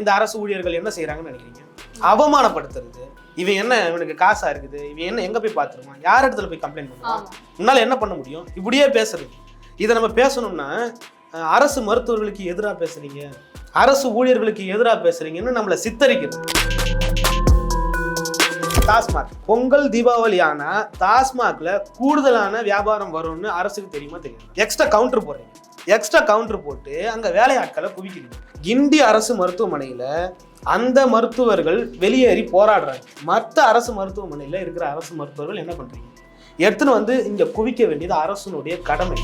இந்த அரசு ஊழியர்கள் என்ன செய்றாங்கன்னு நினைக்கிறீங்க? அவமானப்படுத்துறது. இவன் என்ன இவனுக்கு காசா இருக்குது? இவன் என்ன எங்க போய் பார்த்துருவான் யார் இடத்துல போய் கம்ப்ளைண்ட் பண்ணுவான்? உன்னால என்ன பண்ண முடியும்? இப்படியே பேசுறது. இதை நம்ம பேசணும்னா அரசு மருத்துவர்களுக்கு எதிராக பேசுறீங்க. அரசு ஊழியர்களுக்கு எதிராக பேசுறீங்கன்னு நம்மளை சித்தரிக்கிறது. டாஸ்மாக். பொங்கல் தீபாவளி ஆனா டாஸ்மாக்ல கூடுதலான வியாபாரம் வரும்னு அரசுக்கு தெரியுமா தெரியும் எக்ஸ்ட்ரா கவுண்டர் போடுறீங்க. எக்ஸ்ட்ரா கவுண்டர் போட்டு அங்கே வேலையாட்களை குவிக்கணும். கிண்டி அரசு மருத்துவமனையில் அந்த மருத்துவர்கள் வெளியேறி போராடுறாங்க. மற்ற அரசு மருத்துவமனையில் இருக்கிற அரசு மருத்துவர்கள் என்ன பண்ணுறீங்க எடுத்துன்னு வந்து இங்கே குவிக்க வேண்டியது அரசனுடைய கடமை.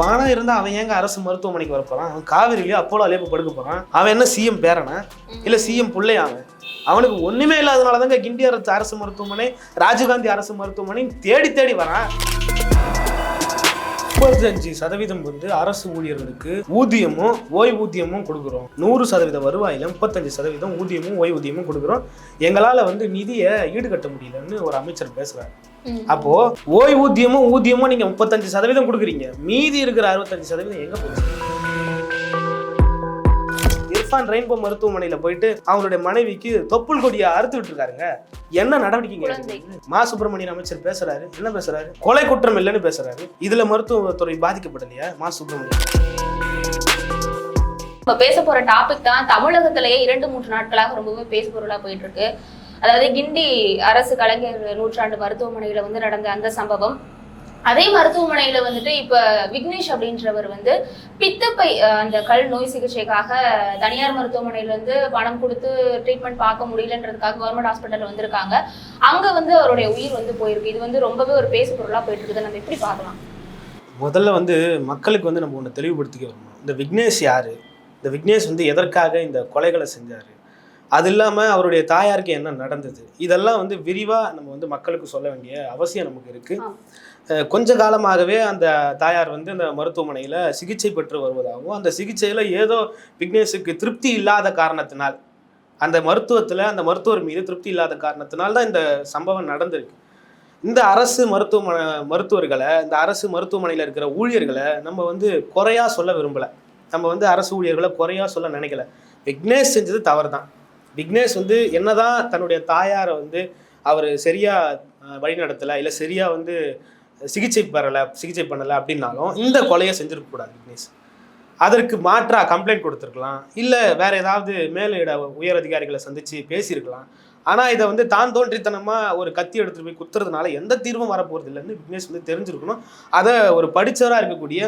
பணம் இருந்தால் அவன் ஏங்க அரசு மருத்துவமனைக்கு வர போறான்? அவன் காவிரியிலேயே அப்போலோ அலேப்பு படுக்க போகிறான் அவன் என்ன சிஎம் பேரனா? இல்லை சிஎம் பிள்ளையா அவன் அவனுக்கு ஒன்றுமே இல்லாதனால தாங்க கிண்டி அரசு அரசு மருத்துவமனை ராஜீவ்காந்தி அரசு மருத்துவமனை தேடி தேடி வரான். முப்பத்தஞ்சு சதவீதம் வந்து அரசு ஊழியர்களுக்கு ஊதியமும் ஓய்வூதியமும் கொடுக்குறோம். நூறு சதவீத வருவாயில முப்பத்தஞ்சு சதவீதம் ஊதியமும் ஓய்வூதியமும் கொடுக்குறோம். எங்களால வந்து நிதியை ஈடுகட்ட முடியலன்னு ஒரு அமைச்சர் பேசுறாரு. ம். அப்போ ஓய்வூதியமும் ஊதியமும் நீங்க முப்பத்தஞ்சு சதவீதம் கொடுக்குறீங்க. மீதி இருக்கிற அறுபத்தஞ்சு சதவீதம் எங்க போகுது இர்ஃபான் ரெயின்போ மருத்துவமனையில போயிட்டு அவங்களுடைய மனைவிக்கு தொப்புள் கொடியை அறுத்து விட்டுருக்காருங்க. என்ன. எடுக்குது? மா சுப்பிரமணியன் அமைச்சர் பேசுறாரு. என்ன பேசுறாரு? கொலை குற்றம் இல்லைன்னு பேசுறாரு. இதுல மருத்துவத்துறை பாதிக்கப்படலையா? மா சுப்பிரமணியன். இப்ப பேச போற டாபிக் தான் தமிழகத்திலேயே இரண்டு மூன்று நாட்களாக ரொம்பவே பேசு பொருளா போயிட்டு இருக்கு அதாவது கிண்டி அரசு கலைஞர் நூற்றாண்டு மருத்துவமனையில வந்து நடந்த அந்த சம்பவம். அதே மருத்துவமனையில வந்துட்டு இப்ப விக்னேஷ் அப்படின்றவர் வந்து பித்தப்பை அந்த கல் நோய் சிகிச்சைக்காக தனியார் மருத்துவமனையில இருந்து பணம் கொடுத்து ட்ரீட்மெண்ட் பார்க்க முடியலன்றதுக்காக கவர்மெண்ட் ஹாஸ்பிட்டல் வந்திருக்காங்க. அங்க வந்து அவருடைய உயிர் வந்து போயிருக்கு. இது வந்து ரொம்பவே ஒரு பேசு பொருளா போயிட்டு இருக்குது நம்ம எப்படி பார்க்கலாம்? முதல்ல வந்து மக்களுக்கு வந்து நம்ம ஒன்று தெளிவுபடுத்திக்க வரணும் இந்த விக்னேஷ் யாரு? இந்த விக்னேஷ் வந்து எதற்காக இந்த கொலைகளை செஞ்சாரு? அது இல்லாமல் அவருடைய தாயாருக்கு என்ன நடந்தது? இதெல்லாம் வந்து விரிவாக நம்ம வந்து மக்களுக்கு சொல்ல வேண்டிய அவசியம் நமக்கு இருக்கு. ஆமா. அஹ் கொஞ்ச காலமாகவே அந்த தாயார் வந்து அந்த மருத்துவமனையில் சிகிச்சை பெற்று வருவதாகவும் அந்த சிகிச்சையில் ஏதோ விக்னேஷுக்கு திருப்தி இல்லாத காரணத்தினால் அந்த மருத்துவத்தில் அந்த மருத்துவர் மீது திருப்தி இல்லாத காரணத்தினால் தான் இந்த சம்பவம் நடந்திருக்கு. இந்த அரசு மருத்துவமனை மருத்துவர்களை இந்த அரசு மருத்துவமனையில் இருக்கிற ஊழியர்களை நம்ம வந்து குறையா சொல்ல விரும்பலை. நம்ம வந்து அரசு ஊழியர்களை குறையாக சொல்ல நினைக்கல. விக்னேஷ் செஞ்சது தவறு தான் விக்னேஷ் வந்து என்னதான் தன்னுடைய தாயாரை வந்து அவர் சரியாக வழிநடத்தலை இல்லை சரியாக வந்து சிகிச்சை பெறலை சிகிச்சை பண்ணலை அப்படின்னாலும் இந்த கொலையை செஞ்சிருக்க கூடாது விக்னேஷ். அதற்கு மாற்றா கம்ப்ளைண்ட் கொடுத்துருக்கலாம். இல்லை வேற ஏதாவது மேலிட உயர் அதிகாரிகளை சந்தித்து பேசியிருக்கலாம். ஆனால் இதை வந்து தான் தோன்றித்தனமாக ஒரு கத்தி எடுத்துகிட்டு போய் குத்துறதுனால எந்த தீர்வும் வரப்போகிறது இல்லைன்னு விக்னேஷ் வந்து தெரிஞ்சிருக்கணும். அதை ஒரு படித்தவராக இருக்கக்கூடிய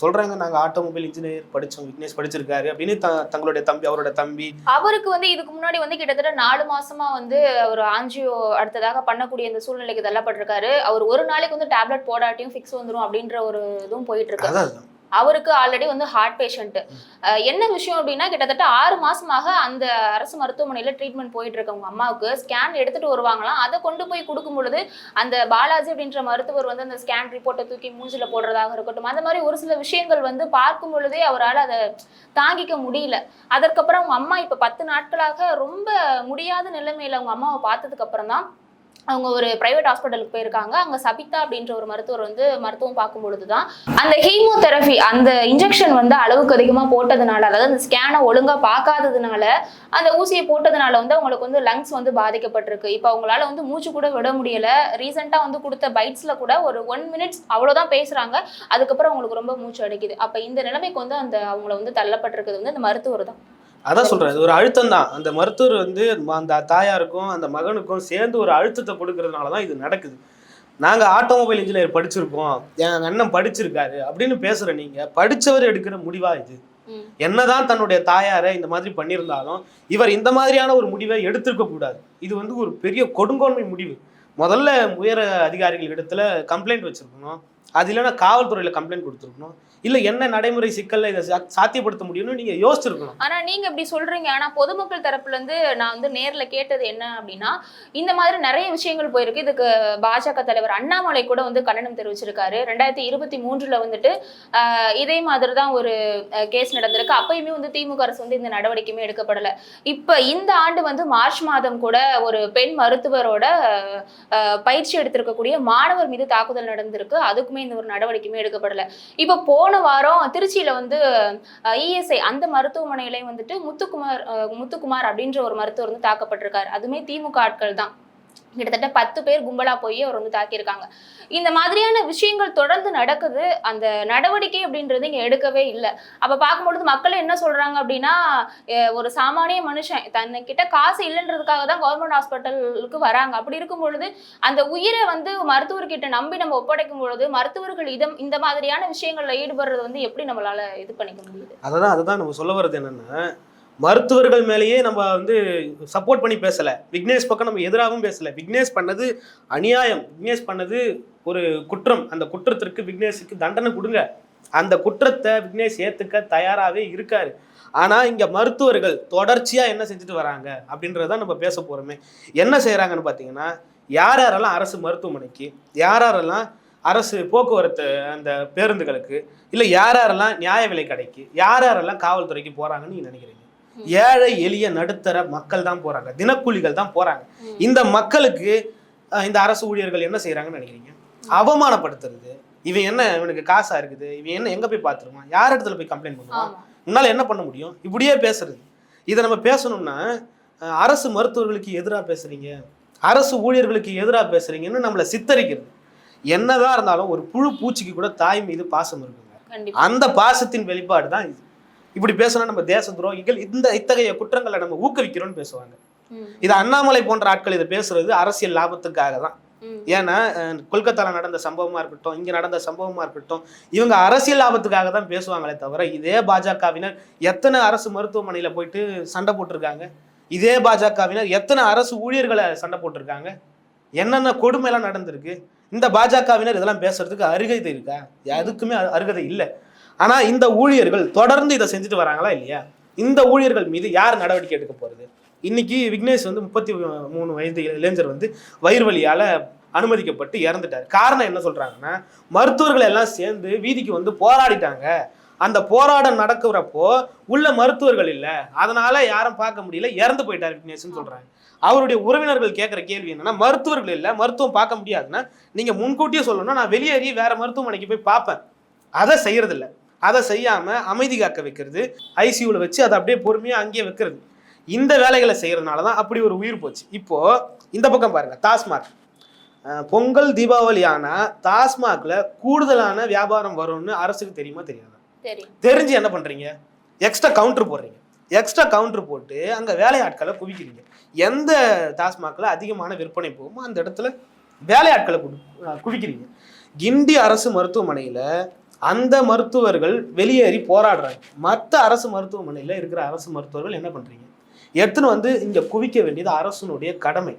சொல்கிறாங்க நாங்கள் ஆட்டோமொபைல் இன்ஜினியர் படித்தோம் விக்னேஷ் படிச்சிருக்காரு அப்படின்னு தங்களுடைய தம்பி அவரோட தம்பி. அவருக்கு வந்து இதுக்கு முன்னாடி வந்து கிட்டத்தட்ட நாலு மாசமா வந்து அவர் ஆஞ்சியோ அடுத்ததாக பண்ணக்கூடிய இந்த சூழ்நிலைக்கு தள்ளப்பட்டிருக்காரு. அவர் ஒரு நாளைக்கு வந்து டேப்லெட் போடாட்டியும் ஃபிக்ஸ் வந்துரும் அப்படின்ற ஒரு இதுவும் போயிட்டு இருக்கு. அதான். அவருக்கு ஆல்ரெடி வந்து ஹார்ட் பேஷண்ட் என்ன விஷயம் அப்படின்னா கிட்டத்தட்ட ஆறு மாசமாக அந்த அரசு மருத்துவமனையில ட்ரீட்மெண்ட் போயிட்டு இருக்கு. அவங்க அம்மாவுக்கு ஸ்கேன் எடுத்துட்டு வருவாங்களாம். அதை கொண்டு போய் கொடுக்கும் பொழுது அந்த பாலாஜி அப்படின்ற மருத்துவர் வந்து அந்த ஸ்கேன் ரிப்போர்ட்டை தூக்கி மூஞ்சில போடுறதாக இருக்கட்டும் அந்த மாதிரி ஒரு சில விஷயங்கள் வந்து பார்க்கும் பொழுதே அவரால் அதை தாங்கிக்க முடியல. அதற்கப்புறம் அவங்க அம்மா இப்ப பத்து நாட்களாக ரொம்ப முடியாத நிலைமையில அவங்க அம்மாவை பார்த்ததுக்கு அப்புறம் தான் அவங்க ஒரு பிரைவேட் ஹாஸ்பிட்டலுக்கு போயிருக்காங்க. அங்க சபிதா அப்படின்ற ஒரு மருத்துவர் வந்து மருத்துவம் பார்க்கும் பொழுதுதான் அந்த ஹீமோதெரபி அந்த இன்ஜெக்ஷன் வந்து அளவுக்கு அதிகமா போட்டதுனால அதாவது அந்த ஸ்கேனை ஒழுங்கா பார்க்காததுனால அந்த ஊசியை போட்டதுனால வந்து அவங்களுக்கு வந்து லங்ஸ் வந்து பாதிக்கப்பட்டிருக்கு. இப்போ அவங்களால வந்து மூச்சு கூட விட முடியல. ரீசெண்டா வந்து கொடுத்த பைட்ஸ்ல கூட ஒரு ஒன் மினிட்ஸ் அவ்வளவுதான் பேசுறாங்க. அதுக்கப்புறம் அவங்களுக்கு ரொம்ப மூச்சு அடைக்குது. அப்ப இந்த நிலைமைக்கு வந்து அந்த அவங்கள வந்து தள்ளப்பட்டிருக்கிறது வந்து அந்த மருத்துவர் தான் அதான் சொல்றேன் ஒரு அழுத்தம் தான் அந்த மருத்துவர் வந்து அந்த தாயாருக்கும் அந்த மகனுக்கும் சேர்ந்து ஒரு அழுத்தத்தை கொடுக்கறதுனால தான் இது நடக்குது. நாங்க ஆட்டோமொபைல் இன்ஜினியர் படிச்சிருக்கோம் என் அண்ணன் படிச்சிருக்காரு அப்படின்னு பேசுற நீங்க படிச்சவர் எடுக்கிற முடிவா இது. என்னதான் தன்னுடைய தாயாரை இந்த மாதிரி பண்ணியிருந்தாலும் இவர் இந்த மாதிரியான ஒரு முடிவை எடுத்திருக்க கூடாது. இது வந்து ஒரு பெரிய கொடுங்கோன்மை முடிவு. முதல்ல உயர் அதிகாரிகள் இடத்துல கம்ப்ளைண்ட் வச்சிருக்கணும். அது இல்லைன்னா காவல்துறையில கம்ப்ளைண்ட் கொடுத்துருக்கணும். இல்ல என்ன நடைமுறை சிக்கல்ல இதை சா- சாத்தியப்படுத்த முடியும்னு நீங்க யோசிச்சிருக்கணும். ஆனா நீங்க இப்படி சொல்றீங்க. ஆனா பொதுமக்கள் தரப்புல இருந்து நான் வந்து நேர்ல கேட்டது என்ன அப்படின்னா இந்த மாதிரி நிறைய விஷயங்கள் போயிருக்கு. இதுக்கு பாஜக தலைவர் அண்ணாமலை கூட வந்து கண்டனம் தெரிவிச்சிருக்காரு. ரெண்டாயிரத்தி இருபத்தி மூன்றுல வந்துட்டு இதே மாதிரி தான் ஒரு கேஸ் நடந்திருக்கு. அப்பயுமே வந்து திமுக அரசு வந்து இந்த நடவடிக்கையுமே எடுக்கப்படல. இப்ப இந்த ஆண்டு வந்து மார்ச் மாதம் கூட ஒரு பெண் மருத்துவரோட பயிற்சி எடுத்திருக்கக்கூடிய மாணவர் மீது தாக்குதல் நடந்திருக்கு. அதுக்குமே வரைக்குமே இந்த ஒரு நடவடிக்கையுமே எடுக்கப்படல. இப்போ போன வாரம் திருச்சியில வந்து இஎஸ்ஐ அந்த மருத்துவமனையிலையும் வந்துட்டு முத்துக்குமார் அஹ், முத்துக்குமார் அப்படின்ற ஒரு மருத்துவர் வந்து தாக்கப்பட்டிருக்காரு. அதுவுமே திமுக ஆட்கள் தான். கிட்டத்தட்ட பத்து பேர் கும்பலா போய் அவர் வந்து தாக்கியிருக்காங்க. இந்த மாதிரியான விஷயங்கள் தொடர்ந்து நடக்குது. அந்த நடவடிக்கை அப்படின்றது இங்க எடுக்கவே இல்லை. அப்ப பார்க்கும்பொழுது மக்கள் என்ன சொல்றாங்க அப்படின்னா ஒரு சாமானிய மனுஷன் தன்னைக்கிட்ட காசு இல்லைன்றதுக்காக தான் கவர்மெண்ட் ஹாஸ்பிட்டலுக்கு வராங்க. அப்படி இருக்கும் பொழுது அந்த உயிரை வந்து மருத்துவர்கிட்ட நம்பி நம்ம ஒப்படைக்கும் பொழுது மருத்துவர்கள் இதம் இந்த மாதிரியான விஷயங்கள்ல ஈடுபடுறது வந்து எப்படி நம்மளால இது பண்ணிக்க முடியுது? அதுதான் அதுதான் நம்ம சொல்ல வர்றது என்னன்னா மருத்துவர்கள் மேலேயே நம்ம வந்து சப்போர்ட் பண்ணி பேசலை. விக்னேஷ் பக்கம் நம்ம எதிராகவும் பேசலை. விக்னேஷ் பண்ணது அநியாயம். விக்னேஷ் பண்ணது ஒரு குற்றம். அந்த குற்றத்திற்கு விக்னேஷுக்கு தண்டனை கொடுங்க. அந்த குற்றத்தை விக்னேஷ் ஏற்றுக்க தயாராகவே இருக்காரு. ஆனால் இங்கே மருத்துவர்கள் தொடர்ச்சியாக என்ன செஞ்சுட்டு வராங்க அப்படின்றதான் நம்ம பேச போகிறோமே என்ன செய்கிறாங்கன்னு பார்த்தீங்கன்னா யார் யாரெல்லாம் அரசு மருத்துவமனைக்கு யார் யாரெல்லாம் அரசு போக்குவரத்து அந்த பேருந்துகளுக்கு இல்லை யார் யாரெல்லாம் நியாய விலை கடைக்கு யார் யாரெல்லாம் காவல்துறைக்கு போகிறாங்கன்னு நீங்கள் நினைக்கிறீங்க? ஏழை எளிய நடுத்தர மக்கள் தான் போறாங்க. தினக்கூலிகள் தான் போறாங்க. இந்த மக்களுக்கு இந்த அரசு ஊழியர்கள் என்ன செய்றாங்கன்னு நினைக்கிறீங்க? அவமானப்படுத்துறது. இவன் என்ன இவனுக்கு காசா இருக்குது? இவன் என்ன எங்க போய் பார்த்துருவான் யார் இடத்துல போய் கம்ப்ளைண்ட் பண்ணுவான்? உன்னால என்ன பண்ண முடியும்? இப்படியே பேசுறது. இதை நம்ம பேசணும்னா அரசு மருத்துவர்களுக்கு எதிராக பேசுறீங்க. அரசு ஊழியர்களுக்கு எதிராக பேசுறீங்கன்னு நம்மளை சித்தரிக்கிறது. என்னதான் இருந்தாலும் ஒரு புழு பூச்சிக்கு கூட தாய் மீது பாசம் இருக்குங்க. அந்த பாசத்தின் வெளிப்பாடு தான் இது. இப்படி பேசினா நம்ம தேச துரோகிகள். இந்த இத்தகைய குற்றங்களை நம்ம ஊக்குவிக்கிறோம்னு பேசுவாங்க. இது அண்ணாமலை போன்ற ஆட்கள் இதை பேசுறது அரசியல் லாபத்துக்காக தான். ஏன்னா கொல்கத்தால நடந்த சம்பவமா இருக்கட்டும் இங்க நடந்த சம்பவமா இருக்கட்டும் இவங்க அரசியல் லாபத்துக்காக தான் பேசுவாங்களே தவிர இதே பாஜகவினர் எத்தனை அரசு மருத்துவமனையில போயிட்டு சண்டை போட்டிருக்காங்க? இதே பாஜகவினர் எத்தனை அரசு ஊழியர்களை சண்டை போட்டிருக்காங்க? என்னென்ன கொடுமைலாம் நடந்திருக்கு? இந்த பாஜகவினர் இதெல்லாம் பேசுறதுக்கு அருகதை இருக்கா? எதுக்குமே அரு- அருகதை இல்லை. ஆனால் இந்த ஊழியர்கள் தொடர்ந்து இதை செஞ்சுட்டு வராங்களா இல்லையா? இந்த ஊழியர்கள் மீது யார் நடவடிக்கை எடுக்க போகிறது இன்னைக்கு விக்னேஷ் வந்து முப்பத்தி மூணு வயது இளைஞர் வந்து வயிறு வழியால் அனுமதிக்கப்பட்டு இறந்துட்டார். காரணம் என்ன சொல்கிறாங்கன்னா மருத்துவர்கள் எல்லாம் சேர்ந்து வீதிக்கு வந்து போராடிட்டாங்க. அந்த போராட்டம் நடக்கிறப்போ உள்ள மருத்துவர்கள் இல்லை. அதனால யாரும் பார்க்க முடியல. இறந்து போயிட்டார் விக்னேஷ்னு சொல்றாங்க. அவருடைய உறவினர்கள் கேட்குற கேள்வி என்னன்னா மருத்துவர்கள் இல்லை மருத்துவம் பார்க்க முடியாதுன்னா நீங்க முன்கூட்டியே சொல்லணும்னா நான் வெளியேறி வேற மருத்துவமனைக்கு போய் பார்ப்பேன். அதை செய்யறதில்லை. அதை செய்யாம அமைதி காக்க வைக்கிறது. ஐசியூவில் வச்சு அதை அப்படியே பொறுமையா அங்கேயே வைக்கிறது. இந்த வேலைகளை செய்யறதுனால தான் அப்படி ஒரு உயிர் போச்சு. இப்போ இந்த பக்கம் பாருங்க டாஸ்மாக் பொங்கல் தீபாவளி ஆனா டாஸ்மாக்ல கூடுதலான வியாபாரம் வரும்னு அரசுக்கு தெரியுமா தெரியாதா? தெரிஞ்சு என்ன பண்றீங்க? எக்ஸ்ட்ரா கவுண்டர் போடுறீங்க. எக்ஸ்ட்ரா கவுண்டர் போட்டு அங்க வேலையாட்களை குவிக்கிறீங்க. எந்த டாஸ்மாக்ல அதிகமான விற்பனை போகுமோ அந்த இடத்துல வேலையாட்களை குவிக்கிறீங்க. கிண்டி அரசு மருத்துவமனையில அந்த மருத்துவர்கள் வெளியேறி போராடுறாங்க. மற்ற அரசு மருத்துவமனையில் இருக்கிற அரசு மருத்துவர்கள் என்ன பண்ணுறீங்க எடுத்துன்னு வந்து இங்கே குவிக்க வேண்டியது அரசனுடைய கடமை.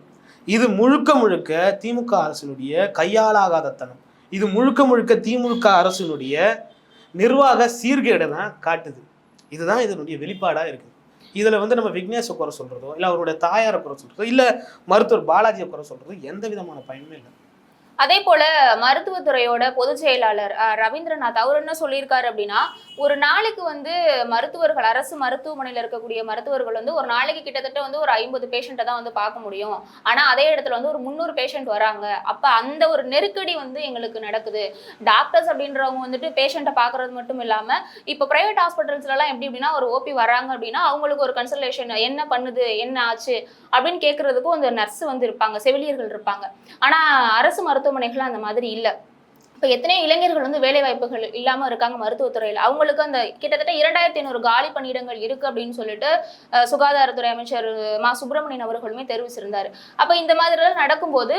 இது முழுக்க முழுக்க திமுக அரசினுடைய கையாளாகாதத்தனம். இது முழுக்க முழுக்க திமுக அரசினுடைய நிர்வாக சீர்கேடை தான் காட்டுது. இதுதான் இதனுடைய வெளிப்பாடாக இருக்குது இதில் வந்து நம்ம விக்னேஷை குறை சொல்கிறதோ இல்லை அவருடைய தாயாரை குறை சொல்கிறதோ இல்லை மருத்துவர் பாலாஜியை குறை சொல்கிறதோ எந்த விதமான பயனுமே இல்லை. அதே போல மருத்துவத்துறையோட பொதுச் செயலாளர் ரவீந்திரநாத் அவர் என்ன சொல்லியிருக்காரு அப்படின்னா ஒரு நாளைக்கு வந்து மருத்துவர்கள் அரசு மருத்துவமனையில் இருக்கக்கூடிய மருத்துவர்கள் வந்து ஒரு நாளைக்கு கிட்டத்தட்ட வந்து ஒரு ஐம்பது பேஷண்ட்டை தான் வந்து பார்க்க முடியும். ஆனால் அதே இடத்துல வந்து ஒரு முந்நூறு பேஷண்ட் வராங்க. அப்போ அந்த ஒரு நெருக்கடி வந்து எங்களுக்கு நடக்குது. டாக்டர்ஸ் அப்படின்றவங்க வந்துட்டு பேஷண்ட்டை பார்க்கறது மட்டும் இல்லாமல் இப்போ ப்ரைவேட் ஹாஸ்பிட்டல்ஸ்லலாம் எப்படி அப்படின்னா ஒரு ஓபி வராங்க அப்படின்னா அவங்களுக்கு ஒரு கன்சல்டேஷன் என்ன பண்ணுது என்ன ஆச்சு அப்படின்னு கேட்கறதுக்கும் அந்த நர்ஸ் வந்து இருப்பாங்க செவிலியர்கள் இருப்பாங்க. ஆனால் அரசு மருத்துவமனைகள் அந்த மாதிரி இல்ல. இப்போ எத்தனையோ இளைஞர்கள் வந்து வேலை வாய்ப்புகள் இல்லாம இருக்காங்க மருத்துவத்துறையில. அவங்களுக்கு அந்த கிட்டத்தட்ட இரண்டாயிரத்தி ஐநூறு காலி பணியிடங்கள் இருக்கு அப்படின்னு சொல்லிட்டு சுகாதாரத்துறை அமைச்சர் மா. சுப்பிரமணியன் அவர்களுமே தெரிவிச்சிருந்தாரு. அப்ப இந்த மாதிரி எல்லாம் நடக்கும்போது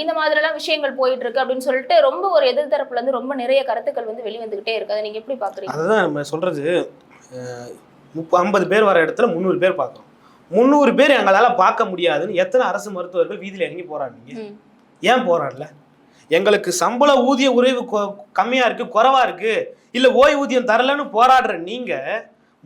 இந்த மாதிரி எல்லாம் விஷயங்கள் போயிட்டு இருக்கு அப்படின்னு சொல்லிட்டு ரொம்ப ஒரு எதிர்த்தரப்புல இருந்து ரொம்ப நிறைய கருத்துக்கள் வந்து வெளிவந்துகிட்டே இருக்கு. அதை நீங்க எப்படி பாக்குறீங்க? அதுதான் நம்ம சொல்றது முப்ப ஐம்பது பேர் வர இடத்துல முந்நூறு பேர் பார்க்குறோம் முந்நூறு பேர் எங்களால பார்க்க முடியாதுன்னு எத்தனை அரசு மருத்துவர்கள் வீதியில இறங்கி போராடுனீங்க ம். ஏன் போராடல எங்களுக்கு சம்பள ஊதிய உறைவு கொ- கம்மியா இருக்கு குறைவா இருக்கு இல்ல ஓய்வூதியம் தரலன்னு போராடுற நீங்க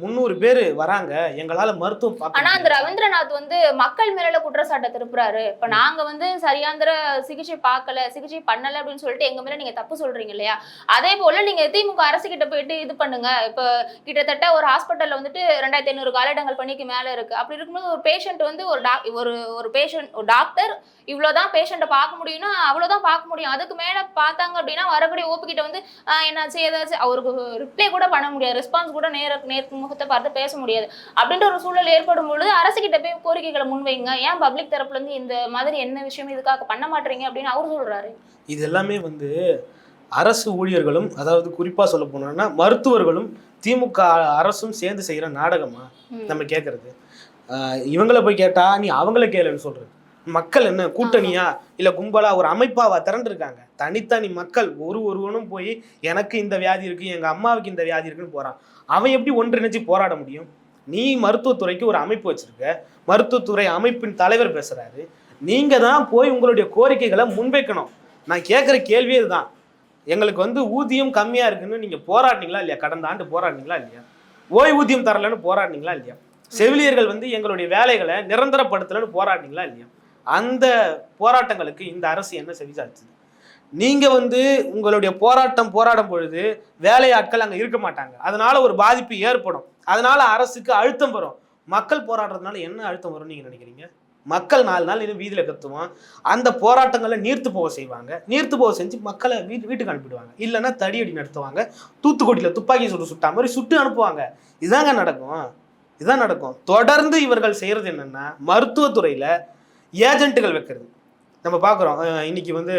முந்நூறு பேர் வராங்க. எங்களால மருத்துவம் ஆனா அந்த. ரவீந்திரநாத் வந்து மக்கள் மேல குற்றச்சாட்டை திருப்புறாரு. இப்ப நாங்க வந்து சரியாந்திர சிகிச்சை பார்க்கல சிகிச்சை பண்ணல அப்படின்னு சொல்லிட்டு எங்க மேல நீங்க தப்பு சொல்றீங்க இல்லையா? அதே போல நீங்க திமுக அரசு கிட்ட போயிட்டு இது பண்ணுங்க. இப்ப கிட்டத்தட்ட ஒரு ஹாஸ்பிட்டல்ல வந்துட்டு ரெண்டாயிரத்தி ஐநூறு காலிடங்கள் பணிக்கு மேல இருக்கு. அப்படி இருக்கும்போது ஒரு பேஷண்ட் வந்து ஒரு டாக் ஒரு ஒரு பேஷண்ட் ஒரு டாக்டர் இவ்வளவுதான் பேஷண்ட்டை பார்க்க முடியும்னா அவ்வளவுதான் பார்க்க முடியும். அதுக்கு மேல பார்த்தாங்க அப்படின்னா வரக்கூடிய ஓபி கிட்ட வந்து என்னாச்சு ஏதாச்சும் அவருக்கு ரிப்ளை கூட பண்ண முடியாது. ரெஸ்பான்ஸ் கூட நேர நேருக்கு முகத்தை பார்த்து பேச முடியாது. அப்படின்ற ஒரு சூழல் ஏற்படும் பொழுது அரசு கிட்ட போய் கோரிக்கைகளை முன்வைங்க. ஏன் பப்ளிக் தரப்புல இருந்து இந்த மாதிரி என்ன விஷயம் இதுக்காக பண்ண மாட்டீங்க அப்படின்னு அவர் சொல்றாரு. இது எல்லாமே வந்து அரசு ஊழியர்களும் அதாவது குறிப்பா சொல்ல போனோம்னா மருத்துவர்களும் திமுக அரசும் சேர்ந்து செய்யற நாடகமா. நம்ம கேட்கறது இவங்கள போய் கேட்டா நீ அவங்கள கேளுன்னு சொல்றது. மக்கள் என்ன கூட்டணியா? இல்ல கும்பலா? ஒரு அமைப்பாவா திரண்டிருக்காங்க. தனித்தனி மக்கள் ஒரு ஒருவனும் போய் எனக்கு இந்த வியாதி இருக்கு எங்க அம்மாவுக்கு இந்த வியாதி இருக்குன்னு போறான். அவன் எப்படி ஒன்றிணைஞ்சு போராட முடியும்? நீ மருத்துவத்துறைக்கு ஒரு அமைப்பு வச்சிருக்க. மருத்துவத்துறை அமைப்பின் தலைவர் பேசுறாரு. நீங்க தான் போய் உங்களுடைய கோரிக்கைகளை முன்வைக்கணும். நான் கேட்குற கேள்வியே இதுதான். எங்களுக்கு வந்து ஊதியம் கம்மியாக இருக்குன்னு நீங்கள் போராடினீங்களா இல்லையா? கடந்த ஆண்டு போராடினீங்களா இல்லையா? ஓய்வூதியம் தரலன்னு போராடினீங்களா இல்லையா? செவிலியர்கள் வந்து எங்களுடைய வேலைகளை நிரந்தரப்படுத்தலன்னு போராடினீங்களா இல்லையா? அந்த போராட்டங்களுக்கு இந்த அரசு என்ன செவிசாச்சுது நீங்க வந்து உங்களுடைய போராட்டம் போராடும் பொழுது வேலையாட்கள் அங்கே இருக்க மாட்டாங்க. அதனால ஒரு பாதிப்பு ஏற்படும். அதனால அரசுக்கு அழுத்தம் வரும். மக்கள் போராடுறதுனால என்ன அழுத்தம் வரும்னு நீங்க நினைக்கிறீங்க? மக்கள் நாலு நாள் இன்னும் வீதியில் கத்துவோம் அந்த போராட்டங்களை நீர்த்து போக செய்வாங்க. நீர்த்து போக செஞ்சு மக்களை வீட்டு வீட்டுக்கு அனுப்பிடுவாங்க. இல்லைன்னா தடியடி நடத்துவாங்க. தூத்துக்குடியில் துப்பாக்கி சுட்டு சுட்டா மாதிரி சுட்டு அனுப்புவாங்க. இதாங்க நடக்கும். இதான் நடக்கும். தொடர்ந்து இவர்கள் செய்கிறது என்னென்னா மருத்துவத்துறையில் ஏஜென்ட்டுகள் வைக்கிறது. நம்ம பார்க்குறோம். இன்னைக்கு வந்து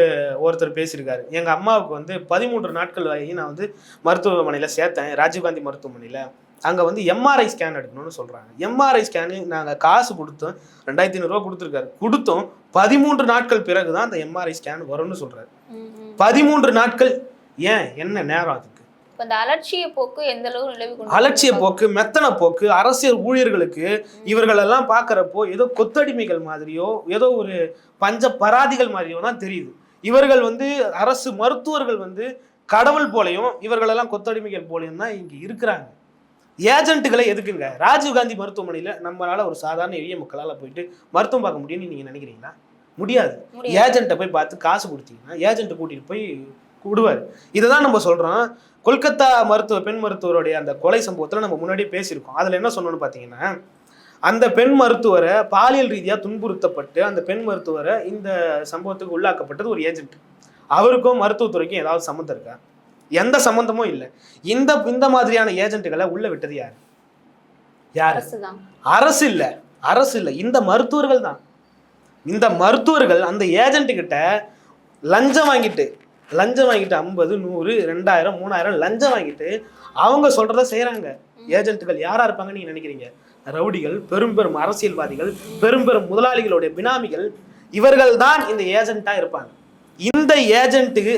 ஒருத்தர் பேசியிருக்காரு. எங்கள் அம்மாவுக்கு வந்து பதிமூன்று நாட்கள் ஆகி நான் வந்து மருத்துவமனையில் சேர்த்தேன். ராஜீவ்காந்தி மருத்துவமனையில். அங்கே வந்து எம்ஆர்ஐ ஸ்கேன் எடுக்கணும்னு சொல்கிறாங்க எம்ஆர்ஐ ஸ்கேனு நாங்கள் காசு கொடுத்தோம். ரெண்டாயிரத்தி ஐநூறுரூவா கொடுத்துருக்காரு. கொடுத்தோம். பதிமூன்று நாட்கள் பிறகு தான் அந்த எம்ஆர்ஐ ஸ்கேன் வரும்னு சொல்கிறாரு. பதிமூன்று நாட்கள். ஏன்? என்ன நேரம் அதுக்கு இப்ப இந்த அலட்சிய போக்கு எந்த அளவு நிலவி அலட்சிய போக்கு மெத்தன போக்கு அரசியல் ஊழியர்களுக்கு இவர்கள் எல்லாம் பார்க்கறப்போ ஏதோ கொத்தடிமைகள் மாதிரியோ ஏதோ ஒரு பஞ்ச பராதிகள் மாதிரியோ தான் தெரியுது. இவர்கள் வந்து அரசு மருத்துவர்கள் வந்து கடவுள் போலையும் இவர்கள் எல்லாம் கொத்தடிமைகள் போலையும் தான் இங்க இருக்கிறாங்க. ஏஜென்ட்டுகளை எதுக்குங்க? ராஜீவ்காந்தி மருத்துவமனையில நம்மளால ஒரு சாதாரண எளிய மக்களால போயிட்டு மருத்துவம் பார்க்க முடியும்னு நீங்க நினைக்கிறீங்களா? முடியாது. ஏஜென்ட்டை போய் பார்த்து காசு கொடுத்தீங்கன்னா ஏஜென்ட்டை கூட்டிட்டு போய் விடுவார். இதை தான் நம்ம சொல்றோம். கொல்கத்தா மருத்துவ பெண் மருத்துவருடைய அந்த கொலை சம்பவத்தில் நம்ம முன்னாடியே பேசியிருக்கோம். அதில் என்ன சொன்னோம்னு பார்த்தீங்கன்னா அந்த பெண் மருத்துவரை பாலியல் ரீதியாக துன்புறுத்தப்பட்டு அந்த பெண் மருத்துவரை இந்த சம்பவத்துக்கு உள்ளாக்கப்பட்டது ஒரு ஏஜென்ட் அவருக்கும் மருத்துவத்துறைக்கும் ஏதாவது சம்மந்தம் இருக்கா? எந்த சம்மந்தமும் இல்லை. இந்த இந்த மாதிரியான ஏஜென்ட்டுகளை உள்ள விட்டது யார்? யார்? அரசு இல்ல. அரசு இல்ல. இந்த மருத்துவர்கள் தான். இந்த மருத்துவர்கள் அந்த ஏஜென்ட் கிட்ட லஞ்சம் வாங்கிட்டு லஞ்சம் வாங்கிட்டு ஐம்பது நூறு ரெண்டாயிரம் மூணாயிரம் லஞ்சம் வாங்கிட்டு அவங்க சொல்றத செய்றாங்க. ஏஜென்ட்டுகள் யாரா இருப்பாங்க நீங்க நினைக்கிறீங்க? ரவுடிகள் பெரும் பெரும் அரசியல்வாதிகள் பெரும் பெரும் முதலாளிகளுடைய பினாமிகள் இவர்கள் தான் இந்த ஏஜென்ட்டா இருப்பாங்க. இந்த ஏஜென்ட்டுக்கு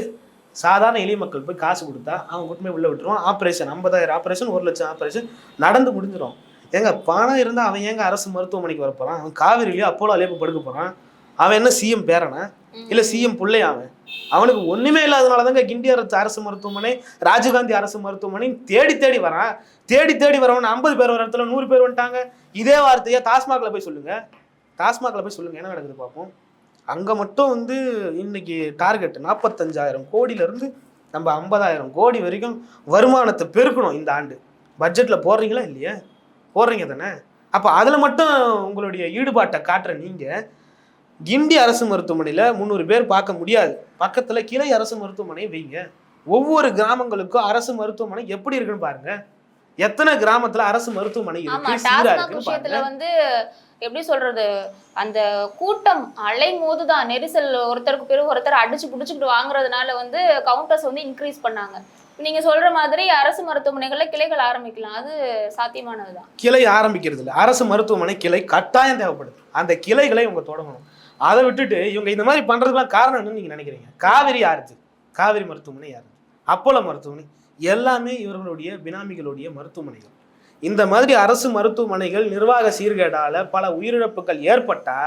சாதாரண எளிய மக்கள் போய் காசு கொடுத்தா அவன் மட்டுமே உள்ள விட்டுருவான். ஆப்ரேஷன் ஐம்பதாயிரம் ஆப்ரேஷன் ஒரு லட்சம் ஆப்ரேஷன் நடந்து முடிஞ்சிடும். ஏங்க பணம் இருந்தால் அவன் ஏங்க அரசு மருத்துவமனைக்கு வர போகிறான் அவன் காவிரிலையோ அப்போலோ அலேப்பு படுக்க போகிறான் அவன் என்ன சிஎம் பேரனா? இல்லை சிஎம் பிள்ளை அவன் அவனுக்கு ஒன்றுமே இல்லாதனால தாங்க கிண்டி அரசு அரசு மருத்துவமனை ராஜீவ்காந்தி அரசு மருத்துவமனை தேடி தேடி வரான் தேடி தேடி வரவன் ஐம்பது பேர் வர இடத்துல நூறு பேர் வந்துட்டாங்க. இதே வார்த்தையை டாஸ்மாகில் போய் சொல்லுங்க. டாஸ்மாகில் போய் சொல்லுங்க. என்ன நடக்குது பார்ப்போம் அங்கே மட்டும் வந்து இன்னைக்கு டார்கெட் நாற்பத்தஞ்சாயிரம் கோடியிலேருந்து நம்ம ஐம்பதாயிரம் கோடி வரைக்கும் வருமானத்தை பெருக்கணும் இந்த ஆண்டு. பட்ஜெட்டில் போடுறீங்களா இல்லையா? போடுறீங்க தானே? அப்போ அதில் மட்டும் உங்களுடைய ஈடுபாட்டை காட்டுற நீங்கள் கிண்டி அரசு மருத்துவமனையில் முந்நூறு பேர் பார்க்க முடியாது. பக்கத்தில் கிளை அரசு மருத்துவமனை வைங்க. ஒவ்வொரு கிராமங்களுக்கும் அரசு மருத்துவமனை எப்படி இருக்குன்னு பாருங்க. எத்தனை கிராமத்துல அரசு மருத்துவமனை விஷயத்துல வந்து எப்படி சொல்றது? அந்த கூட்டம் அலை மோதுதான் நெரிசல் ஒருத்தருக்கு பிறகு ஒருத்தர் அடிச்சு புடிச்சுக்கிட்டு வாங்குறதுனால வந்து கவுண்டர்ஸ் வந்து இன்க்ரீஸ் பண்ணாங்க. நீங்க சொல்ற மாதிரி அரசு மருத்துவமனைகள்ல கிளைகள் ஆரம்பிக்கலாம். அது சாத்தியமானதுதான். கிளை ஆரம்பிக்கிறது இல்லை அரசு மருத்துவமனை கிளை கட்டாயம் தேவைப்படுது. அந்த கிளைகளை இவங்க தொடங்கணும். அதை விட்டுட்டு இவங்க இந்த மாதிரி பண்றதுக்கெல்லாம் காரணம் என்னன்னு நீங்க நினைக்கிறீங்க? காவிரி யாருது காவிரி மருத்துவமனை யாருது அப்போலோ மருத்துவமனை. எல்லாமே இவர்களுடைய பினாமிகளுடைய மருத்துவமனைகள். இந்த மாதிரி அரசு மருத்துவமனைகள் நிர்வாக சீர்கேடால பல உயிரிழப்புகள் ஏற்பட்டா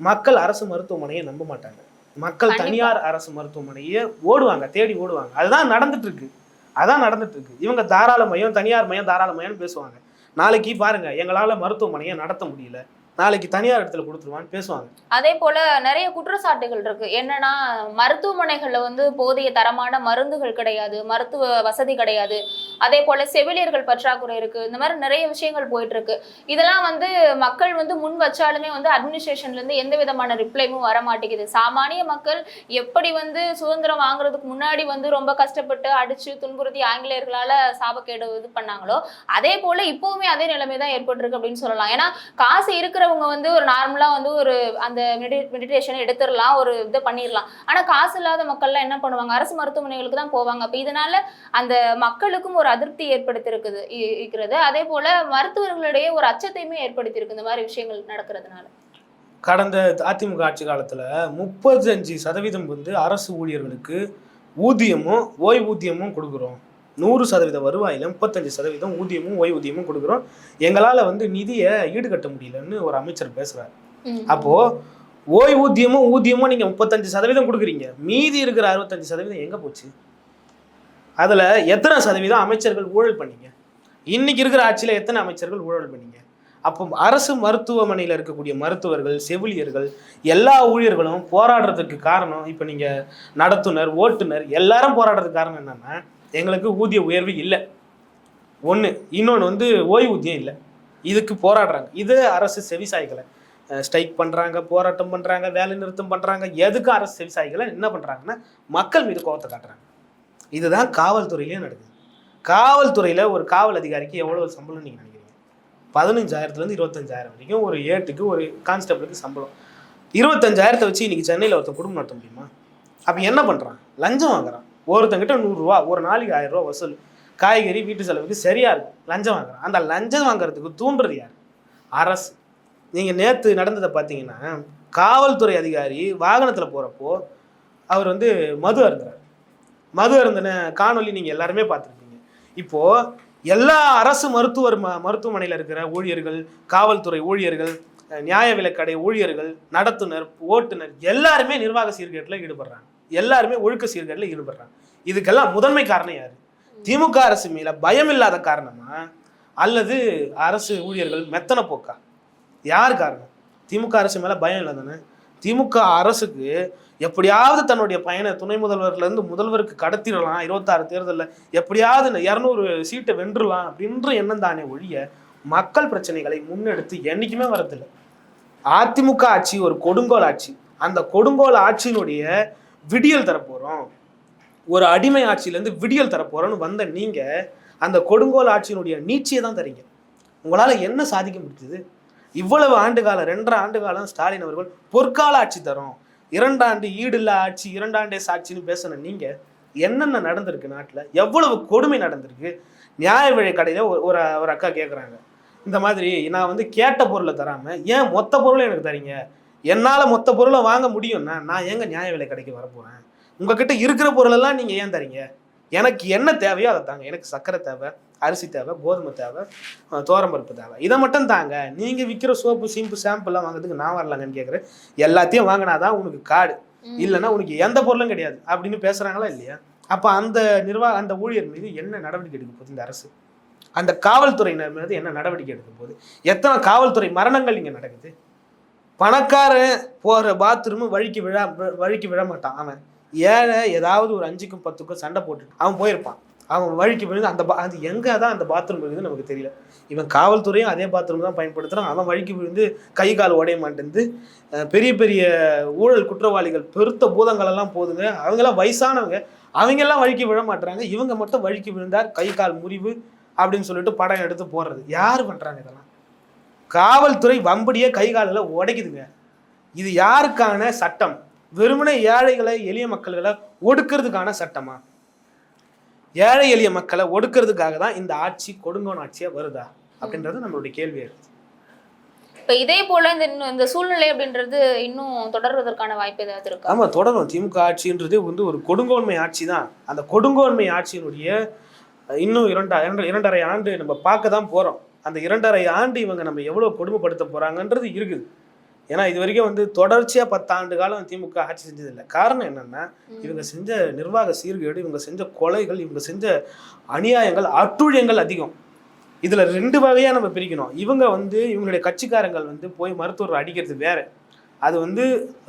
மக்கள் அரசு மருத்துவமனையை நம்ப மாட்டாங்க. மக்கள். தனியார் அரசு மருத்துவமனையை ஓடுவாங்க தேடி ஓடுவாங்க. அதுதான் நடந்துட்டு இருக்கு அதான் நடந்துட்டு இருக்கு இவங்க தாராள மையம் தனியார் மையம் தாராள மையம்னு பேசுவாங்க. நாளைக்கு பாருங்க எங்களால மருத்துவமனையை நடத்த முடியல. நாளைக்கு தனியார் இடத்துல கொடுத்துருவான்னு பேசுவாங்க. அதே போல நிறைய குற்றச்சாட்டுகள் இருக்கு. என்னன்னா மருத்துவமனைகள்ல வந்து போதிய தரமான மருந்துகள் கிடையாது மருத்துவ வசதி கிடையாது. அதே போல செவிலியர்கள் பற்றாக்குறை இருக்கு. இந்த மாதிரி நிறைய விஷயங்கள் போயிட்டு இருக்கு. இதெல்லாம் வந்து மக்கள் வந்து முன் வச்சாலுமே வந்து அட்மினிஸ்ட்ரேஷன்ல இருந்து எந்த விதமான ரிப்ளைமும் வர மாட்டேங்குது சாமானிய மக்கள் எப்படி வந்து சுதந்திரம் வாங்குறதுக்கு முன்னாடி வந்து ரொம்ப கஷ்டப்பட்டு அடிச்சு துன்புறுத்தி ஆங்கிலேயர்களால சாபக்கேடு இது பண்ணாங்களோ அதே போல இப்பவுமே அதே நிலைமை தான் ஏற்பட்டிருக்கு அப்படின்னு சொல்லலாம். ஏன்னா காசு இருக்கிற இருக்கிறவங்க வந்து ஒரு நார்மலாக வந்து ஒரு அந்த மெடிடேஷனை எடுத்துடலாம் ஒரு இதை பண்ணிடலாம். ஆனால் காசு இல்லாத மக்கள்லாம் என்ன பண்ணுவாங்க? அரசு மருத்துவமனைகளுக்கு தான் போவாங்க. அப்போ இதனால அந்த மக்களுக்கும் ஒரு அதிருப்தி ஏற்படுத்தியிருக்குது இ- இருக்கிறது. அதே போல மருத்துவர்களிடையே ஒரு அச்சத்தையுமே ஏற்படுத்தியிருக்கு இந்த மாதிரி விஷயங்கள் நடக்கிறதுனால. கடந்த அதிமுக ஆட்சி காலத்தில் முப்பத்தஞ்சு சதவீதம் வந்து அரசு ஊழியர்களுக்கு ஊதியமும் ஓய்வூதியமும் கொடுக்குறோம். நூறு சதவீத வருவாயில முப்பத்தஞ்சு சதவீதம் ஊதியமும் ஓய்வூதியமும் கொடுக்குறோம். எங்களால வந்து நிதியை ஈடுகட்ட முடியலன்னு ஒரு அமைச்சர் பேசுறாரு. ம். அப்போ ஓய்வூதியமும் ஊதியமும் நீங்க முப்பத்தஞ்சு சதவீதம் கொடுக்குறீங்க. மீதி இருக்கிற அறுபத்தஞ்சு சதவீதம் எங்க போச்சு? அதுல எத்தனை சதவீதம் அமைச்சர்கள் ஊழல் பண்ணீங்க? இன்னைக்கு இருக்கிற ஆட்சியில எத்தனை அமைச்சர்கள் ஊழல் பண்ணீங்க? அப்போ அரசு மருத்துவமனையில் இருக்கக்கூடிய மருத்துவர்கள் செவிலியர்கள் எல்லா ஊழியர்களும் போராடுறதுக்கு காரணம் இப்போ நீங்கள் நடத்துனர் ஓட்டுநர் எல்லாரும் போராடுறதுக்கு காரணம் என்னன்னா எங்களுக்கு ஊதிய உயர்வு இல்லை. ஒன்று இன்னொன்று வந்து ஓய்வூதியம் இல்லை. இதுக்கு போராடுறாங்க. இது அரசு செவிசாய்களை ஸ்ட்ரைக் பண்ணுறாங்க போராட்டம் பண்ணுறாங்க வேலை நிறுத்தம் பண்ணுறாங்க எதுக்கும் அரசு செவிசாய்களை என்ன பண்ணுறாங்கன்னா மக்கள் மீது கோபத்தை காட்டுறாங்க. இதுதான் காவல்துறையிலே நடக்குது. காவல்துறையில் ஒரு காவல் அதிகாரிக்கு எவ்வளோ சம்பளம் நீங்கள் நினைக்கிறீங்க? பதினஞ்சாயிரத்துலேருந்து இருபத்தஞ்சாயிரம் வரைக்கும் ஒரு ஏட்டுக்கு ஒரு கான்ஸ்டபிளுக்கு சம்பளம். இருபத்தஞ்சாயிரத்தை வச்சு இன்றைக்கி சென்னையில் ஒருத்தன் குடும்பம் நடத்த முடியுமா? அப்போ என்ன பண்ணுறான் லஞ்சம் வாங்குறான். ஒருத்தங்கிட்ட நூறுரூவா ஒரு நாளைக்கு ஆயிரம் ரூபா வசூல். காய்கறி வீட்டு செலவுக்கு சரியா இருக்கும். லஞ்சம் வாங்குறான். அந்த லஞ்சம் வாங்குறதுக்கு தூண்டுறது யார்? அரசு. நீங்கள் நேற்று நடந்ததை பார்த்தீங்கன்னா காவல்துறை அதிகாரி வாகனத்தில் போகிறப்போ அவர் வந்து மது அருந்துறார். மது அருந்தின காணொளி நீங்கள் எல்லாருமே பார்த்துருப்பீங்க. இப்போது எல்லா அரசு மருத்துவர் ம மருத்துவமனையில் இருக்கிற ஊழியர்கள் காவல்துறை ஊழியர்கள் நியாய விலைக்கடை ஊழியர்கள் நடத்துனர் ஓட்டுநர் எல்லாருமே நிர்வாக சீர்கேட்டில் ஈடுபடுறாங்க. எல்லாருமே ஒழுக்க சீர்கேடில் ஈடுபடுறாங்க. இதுக்கெல்லாம் முதன்மை காரணம் யார்? திமுக அரசு மேல பயம் இல்லாத காரணமா? அல்லது அரசு ஊழியர்கள் மெத்தன போக்கா? யார் காரணம்? திமுக அரசு மேல பயம் இல்லை தானே? திமுக அரசுக்கு எப்படியாவது தன்னுடைய பயண துணை முதல்வர்ல இருந்து முதல்வருக்கு கடத்திடலாம். இருபத்தாறு தேர்தலில் எப்படியாவது இரநூறு சீட்டை வென்றுலாம் அப்படின்ற எண்ணம் தானே ஒழிய மக்கள் பிரச்சனைகளை முன்னெடுத்து என்னைக்குமே வரதில்லை. அதிமுக ஆட்சி ஒரு கொடுங்கோல் ஆட்சி. அந்த கொடுங்கோல் ஆட்சியினுடைய விடியல் தரப்போகிறோம் ஒரு அடிமை ஆட்சியிலேருந்து விடியல் தரப்போகிறோன்னு வந்த நீங்கள் அந்த கொடுங்கோல் ஆட்சியினுடைய நீட்சியை தான் தரீங்க. உங்களால் என்ன சாதிக்க முடியுது இவ்வளவு ஆண்டு காலம் ரெண்டரை ஆண்டு காலம் ஸ்டாலின் அவர்கள் பொற்கால ஆட்சி தரோம். இரண்டாண்டு ஈடில்லா ஆட்சி இரண்டாண்டே சாட்சின்னு பேசின நீங்கள் என்னென்ன நடந்திருக்கு நாட்டில்? எவ்வளவு கொடுமை நடந்திருக்கு? நியாய விழை கடையில ஒரு ஒரு அக்கா கேட்குறாங்க இந்த மாதிரி நான் வந்து கேட்ட பொருளை தராமல் ஏன் மொத்த பொருளை எனக்கு தரீங்க? என்னால மொத்த பொருளை வாங்க முடியும்னா நான் எங்க நியாய விலை கடைக்கு வரப்போறேன்? உங்ககிட்ட இருக்கிற பொருளெல்லாம் நீங்க ஏன் தரீங்க? எனக்கு என்ன தேவையோ அதை தாங்க. எனக்கு சர்க்கரை தேவை அரிசி தேவை கோதுமை தேவை அஹ் துவரம்பருப்பு தேவை. இதை மட்டும் தாங்க. நீங்க விற்கிற சோப்பு சீம்பு ஷாம்பு எல்லாம் வாங்குறதுக்கு நான் வரலாங்கன்னு கேட்குறேன் எல்லாத்தையும் வாங்கினாதான் உனக்கு காடு. இல்லைன்னா உனக்கு எந்த பொருளும் கிடையாது அப்படின்னு பேசுறாங்களா இல்லையா? அப்ப அந்த நிர்வாக அந்த ஊழியர் மீது என்ன நடவடிக்கை எடுக்க போகுது இந்த அரசு? அந்த காவல்துறையினர் மீது என்ன நடவடிக்கை எடுக்க போகுது? எத்தனை காவல்துறை மரணங்கள் இங்க நடக்குது? பணக்காரன் போகிற பாத்ரூம் வழிக்கு விழா வழிக்கு விழ மாட்டான். அவன் ஏழை ஏதாவது ஒரு அஞ்சுக்கும் பத்துக்கும் சண்டை போட்டுட்டு அவன் போயிருப்பான். அவன் வழிக்கு விழுந்து அந்த பா- அது எங்கே தான் அந்த பாத்ரூம் இருக்குதுன்னு நமக்கு தெரியல. இவன் காவல்துறையும் அதே பாத்ரூம் தான் பயன்படுத்துகிறான் அவன் வழிக்கு விழுந்து கை கால் உடைய மாட்டேந்து பெரிய பெரிய ஊழல் குற்றவாளிகள் பெருத்த பூதங்களெல்லாம் போதுங்க. அவங்கெல்லாம் வயசானவங்க. அவங்கெல்லாம் வழிக்கு விழ மாட்டுறாங்க இவங்க மட்டும் வழிக்கு விழுந்தார் கை கால் முறிவு அப்படின்னு சொல்லிட்டு படம் எடுத்து போடுறது. யார் பண்ணுறாங்க இதெல்லாம்? காவல்துறை வம்படியே கை காலில் உடைக்குதுங்க. இது யாருக்கான சட்டம்? வெறுமனே ஏழைகளை எளிய மக்கள்களை ஒடுக்கிறதுக்கான சட்டமா? ஏழை எளிய மக்களை ஒடுக்கிறதுக்காக தான் இந்த ஆட்சி கொடுங்கோன் ஆட்சியா வருதா? அப்படின்றது நம்மளுடைய இருக்கு இப்ப இதே போல இந்த இந்த சூழ்நிலை அப்படின்றது இன்னும் தொடர்வதற்கான வாய்ப்பு ஏதாவது இருக்கா? ஆமா தொடரும். திமுக ஆட்சின்றது வந்து ஒரு கொடுங்கோன்மை ஆட்சி தான். அந்த கொடுங்கோன்மை ஆட்சியினுடைய இன்னும் இரண்டா இரண்டு- இரண்டரை ஆண்டு நம்ம பார்க்க தான் போறோம். அந்த இரண்டரை ஆண்டு இவங்க நம்ம எவ்வளவு கொடுமைப்படுத்த போறாங்கன்றது இருக்குது. ஏன்னா இது வரைக்கும் வந்து தொடர்ச்சியா பத்தாண்டு காலம் திமுக ஆட்சி செஞ்சதில்லை. காரணம் என்னன்னா இவங்க செஞ்ச நிர்வாக சீர்கேடு இவங்க செஞ்ச கொலைகள் இவங்க செஞ்ச அநியாயங்கள் அட்டுழியங்கள் அதிகம். இதுல ரெண்டு வகையா நம்ம பிரிக்கணும். இவங்க வந்து இவங்களுடைய கட்சிக்காரங்கள் வந்து போய் மருத்துவர் அடிக்கிறது வேற. அது வந்து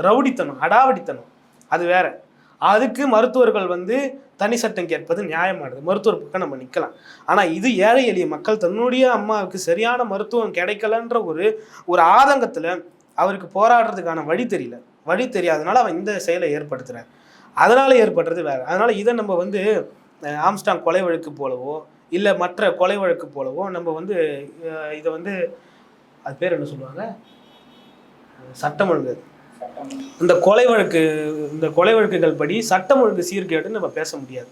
ரவுடித்தனம் அடாவடித்தனம். அது வேற. அதுக்கு மருத்துவர்கள் வந்து தனி சட்டம் கேட்பது நியாயமானது. மருத்துவர் பக்கம் நம்ம நிற்கலாம் ஆனால் இது ஏழை எளிய மக்கள் தன்னுடைய அம்மாவுக்கு சரியான மருத்துவம் கிடைக்கலன்ற ஒரு ஒரு ஆதங்கத்தில் அவருக்கு போராடுறதுக்கான வழி தெரியல. வழி தெரியாதனால அவன் இந்த செயலை ஏற்படுத்துகிறார் அதனால் ஏற்படுறது வேறு. அதனால் இதை நம்ம வந்து ஆம்ஸ்டாங் கொலை வழக்கு போலவோ இல்லை மற்ற கொலை வழக்கு போலவோ நம்ம வந்து இதை வந்து அது பேர் என்ன சொல்லுவாங்க? சட்டம் ஒழுங்கு. இந்த கொலை வழக்கு இந்த கொலை வழக்குகள் படி சட்டம் ஒழுங்கு சீர்கேடுன்னு நம்ம பேச முடியாது.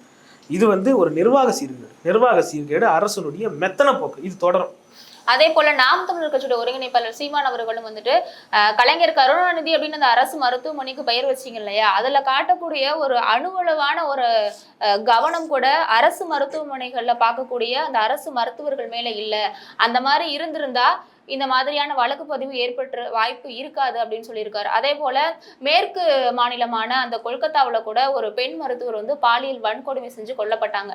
இது வந்து ஒரு நிர்வாக சீர்கேடு. நிர்வாக சீர்கேடு அரசனுடைய மெத்தன போக்கு. இது தொடரும். அதே போல நாம் தமிழர் கட்சியோட ஒருங்கிணைப்பாளர் சீமான் அவர்களும் வந்துட்டு கலைஞர் கருணாநிதி அப்படின்னு அந்த அரசு மருத்துவமனைக்கு பெயர் வச்சீங்க இல்லையா? அதுல காட்டக்கூடிய ஒரு அணுவளவான ஒரு கவனம் கூட அரசு மருத்துவமனைகள்ல பார்க்கக்கூடிய அந்த அரசு மருத்துவர்கள் மேல இல்ல. அந்த மாதிரி இருந்திருந்தா இந்த மாதிரியான வழக்கு பதிவு ஏற்பட்டு வாய்ப்பு இருக்காது அப்படின்னு சொல்லியிருக்காரு. அதே போல மேற்கு மாநிலமான அந்த கொல்கத்தாவுல கூட ஒரு பெண் மருத்துவர் வந்து பாலியல் வன்கொடுமை செஞ்சு கொல்லப்பட்டாங்க.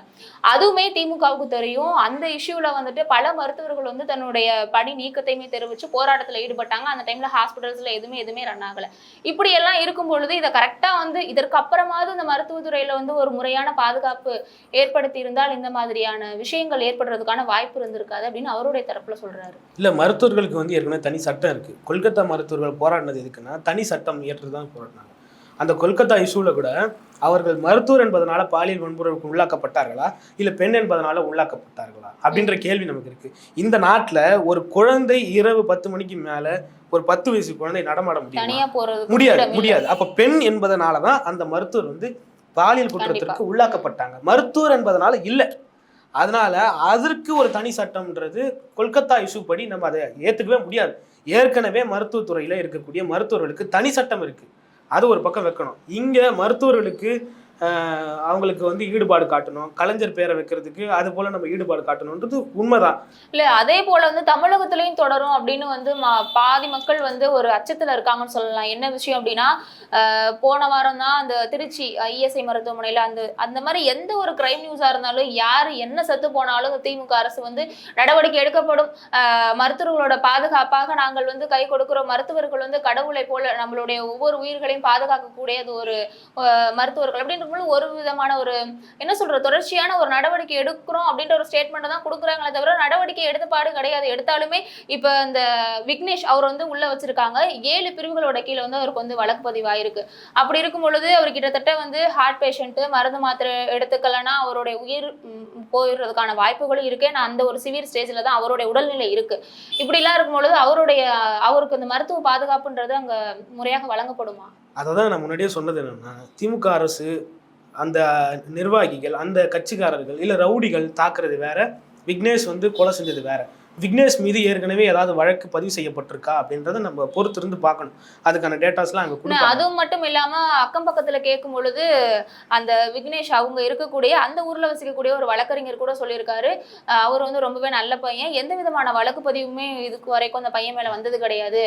அதுவுமே திமுகவுக்கு தெரியும். அந்த இஷ்யூல வந்துட்டு பல மருத்துவர்கள் வந்து தன்னுடைய பணி நீக்கத்தையுமே தெரிவிச்சு போராட்டத்துல ஈடுபட்டாங்க. அந்த டைம்ல ஹாஸ்பிட்டல்ஸ்ல எதுவுமே எதுவுமே ரன் ஆகல. இப்படி எல்லாம் இருக்கும் பொழுது இதை கரெக்டா வந்து இதற்கு அப்புறமாவது இந்த மருத்துவத்துறையில வந்து ஒரு முறையான பாதுகாப்பு ஏற்படுத்தி இருந்தால் இந்த மாதிரியான விஷயங்கள் ஏற்படுறதுக்கான வாய்ப்பு இருந்திருக்காது அப்படின்னு அவருடைய தரப்புல சொல்றாரு. இல்ல மருத்துவர்களுக்கு வந்து ஏற்கனவே தனி சட்டம் இருக்கு. கொல்கத்தா மருத்துவர்கள் போராடினது எதுக்குன்னா தனி சட்டம் இயற்று தான் போராடினாங்க. அந்த கொல்கத்தா இஷ்யூல கூட அவர்கள் மருத்துவர் என்பதனால பாலியல் வன்முறைக்கு உள்ளாக்கப்பட்டார்களா? இல்ல பெண் என்பதனால உள்ளாக்கப்பட்டார்களா? அப்படின்ற கேள்வி நமக்கு இருக்கு. இந்த நாட்டுல ஒரு குழந்தை இரவு பத்து மணிக்கு மேல ஒரு பத்து வயசு குழந்தை நடமாட முடியும்? முடியாது முடியாது. அப்ப பெண் என்பதனால தான் அந்த மருத்துவர் வந்து பாலியல் குற்றத்திற்கு உள்ளாக்கப்பட்டாங்க. மருத்துவர் என்பதனால இல்ல. அதனால அதற்கு ஒரு தனி சட்டம்ன்றது கொல்கத்தா இஷ்யூ படி நம்ம அதை ஏற்றுக்கவே முடியாது. ஏற்கனவே மருத்துவத்துறையில் இருக்கக்கூடிய மருத்துவர்களுக்கு தனி சட்டம் இருக்குது அது ஒரு பக்கம் வைக்கணும். இங்கே மருத்துவர்களுக்கு அவங்களுக்கு வந்து ஈடுபாடு காட்டணும். கலைஞர் பேரை வைக்கிறதுக்கு அது போல நம்ம ஈடுபாடு காட்டணும்ன்றது உண்மைதான். இல்ல அதே போல வந்து தமிழகத்திலையும் தொடரும் அப்படின்னு வந்து பாதி மக்கள் வந்து ஒரு அச்சத்துல இருக்காங்கன்னு சொல்லலாம். என்ன விஷயம் அப்படின்னா போன வாரம் தான் அந்த திருச்சி இஎஸ்ஐ மருத்துவமனையில அந்த அந்த மாதிரி எந்த ஒரு கிரைம் நியூஸா இருந்தாலும் யார் என்ன செத்து போனாலும் திமுக அரசு வந்து நடவடிக்கை எடுக்கப்படும். மருத்துவர்களோட பாதுகாப்பாக நாங்கள் வந்து கை கொடுக்கிறோம். மருத்துவர்கள் வந்து கடவுளை போல நம்மளுடைய ஒவ்வொரு உயிர்களையும் பாதுகாக்கக்கூடிய ஒரு மருத்துவர்கள் அப்படின்னு அவங்களும் ஒரு விதமான ஒரு என்ன சொல்ற தொடர்ச்சியான ஒரு நடவடிக்கை எடுக்கிறோம் அப்படின்ற ஒரு ஸ்டேட்மெண்ட் தான் கொடுக்குறாங்களே தவிர நடவடிக்கை எடுத்த பாடு கிடையாது. எடுத்தாலுமே இப்போ இந்த விக்னேஷ் அவர் வந்து உள்ள வச்சிருக்காங்க. ஏழு பிரிவுகளோட கீழே வந்து அவருக்கு வந்து வழக்கு பதிவாயிருக்கு. அப்படி இருக்கும் பொழுது அவர் கிட்டத்தட்ட வந்து ஹார்ட் பேஷண்ட் மருந்து மாத்திரை எடுத்துக்கலன்னா அவருடைய உயிர் போயிடுறதுக்கான வாய்ப்புகளும் இருக்கு. நான் அந்த ஒரு சிவியர் ஸ்டேஜ்ல தான் அவருடைய உடல்நிலை இருக்கு. இப்படிலாம் இருக்கும் பொழுது அவருடைய அவருக்கு இந்த மருத்துவ பாதுகாப்புன்றது அங்க முறையாக வழங்கப்படுமா? அதை தான் நான் முன்னாடியே சொன்னது என்னன்னா திமுக அரசு அந்த நிர்வாகிகள் அந்த கட்சிக்காரர்கள் இல்லை ரவுடிகள் தாக்குறது வேற விக்னேஷ் வந்து கொலை செஞ்சது வேற. விக்னேஷ் மீது ஏற்கனவே ஏதாவது வழக்கு பதிவு செய்யப்பட்டிருக்கா அப்படின்றத நம்ம பொறுத்திருந்து பார்க்கணும். அதுக்கான டேட்டாஸ்லாம் அங்கே கொடுப்பாங்க அதுவும் மட்டும் இல்லாம அக்கம் பக்கத்துல கேட்கும் பொழுது அந்த விக்னேஷ் அவங்க இருக்கக்கூடிய அந்த ஊர்ல வசிக்கக்கூடிய ஒரு வழக்கறிஞர் கூட சொல்லியிருக்காரு. அவர் வந்து ரொம்பவே நல்ல பையன். எந்த விதமான வழக்கு பதிவுமே இதுக்கு வரைக்கும் அந்த பையன் மேல வந்தது கிடையாது.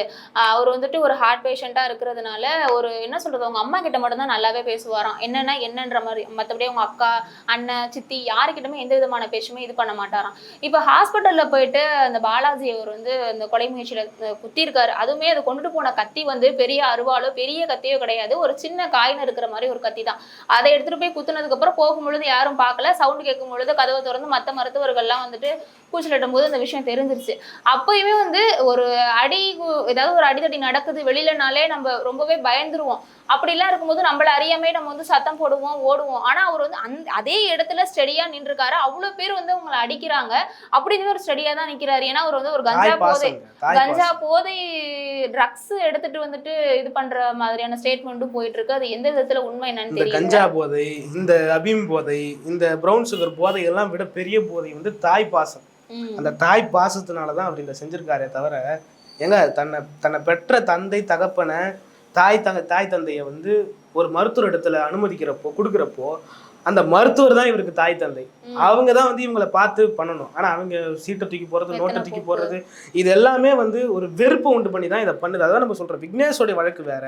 அவர் வந்துட்டு ஒரு ஹார்ட் பேஷண்டா இருக்கிறதுனால ஒரு என்ன சொல்றது அவங்க அம்மா கிட்ட மட்டும் தான் நல்லாவே பேசுவாராம். என்னன்னா என்னன்ற மாதிரி மத்தபடி அவங்க அக்கா அண்ணன் சித்தி யாருக்கிட்டமே எந்த விதமான பேச்சுமே இது பண்ண மாட்டாராம். இப்ப ஹாஸ்பிட்டல்ல போயிட்டு அந்த பாலாஜி அவர் வந்து அந்த கொலை முயற்சியில குத்திருக்காரு அதுவுமே அதை கொண்டுட்டு போன கத்தி வந்து பெரிய அருவாளோ பெரிய கத்தியோ கிடையாது. ஒரு சின்ன காயின் இருக்கிற மாதிரி ஒரு கத்தி தான். அதை எடுத்துட்டு போய் குத்துனதுக்கு அப்புறம் போகும் பொழுது யாரும் பார்க்கல. சவுண்ட் கேட்கும் பொழுது கதவை திறந்து மத்த மருத்துவர்கள்லாம் வந்துட்டு கூச்சலிடும் போது அந்த விஷயம் தெரிஞ்சிருச்சு. அப்பயுமே வந்து ஒரு அடி ஏதாவது ஒரு அடிதடி நடக்குது வெளியிலனாலே நம்ம ரொம்பவே பயந்துருவோம். அப்படிலாம் இருக்கும்போது நம்மள அறியாமே நம்ம வந்து சத்தம் போடுவோம் ஓடுவோம். ஆனா அவர் வந்து அந்த அதே இடத்துல ஸ்டெடியா நின்றுருக்காரு. அவ்வளவு பேர் வந்து உங்களை அடிக்கிறாங்க. அப்படின்னு ஒரு ஸ்டெடியா தான் நிக்கிறாரு. ஏன்னா அவர் வந்து ஒரு கஞ்சா போதை கஞ்சா போதை ட்ரக்ஸ் எடுத்துட்டு வந்துட்டு இது பண்ற மாதிரியான ஸ்டேட்மெண்ட்டும் போயிட்டு இருக்கு அது எந்த விதத்துல உண்மை என்னன்னு தெரியல. கஞ்சா போதை இந்த அபீம் போதை இந்த பிரவுன் சுகர் போதை எல்லாம் விட பெரிய போதை வந்து தாய் பாசம். அந்த தாய் பாசத்தினால தான் அவர் இந்த செஞ்சிருக்காரே தவிர ஏங்க தன்னை தன்னை பெற்ற தந்தை தகப்பனை தாய் தங்க தாய் தந்தையை வந்து ஒரு மருத்துவர் இடத்துல அனுமதிக்கிறப்போ கொடுக்குறப்போ அந்த மருத்துவர் தான் இவருக்கு தாய் தந்தை. அவங்க தான் வந்து இவங்களை பார்த்து பண்ணணும். ஆனா அவங்க சீட்டை தூக்கி போறது எத்தனை நோட்டை தூக்கி. போடுறது இது எல்லாமே வந்து ஒரு வெறுப்பை உண்டு பண்ணி தான் இதை பண்ணுது. அதான் நம்ம சொல்றோம். விக்னேஷோடைய வழக்கு வேற.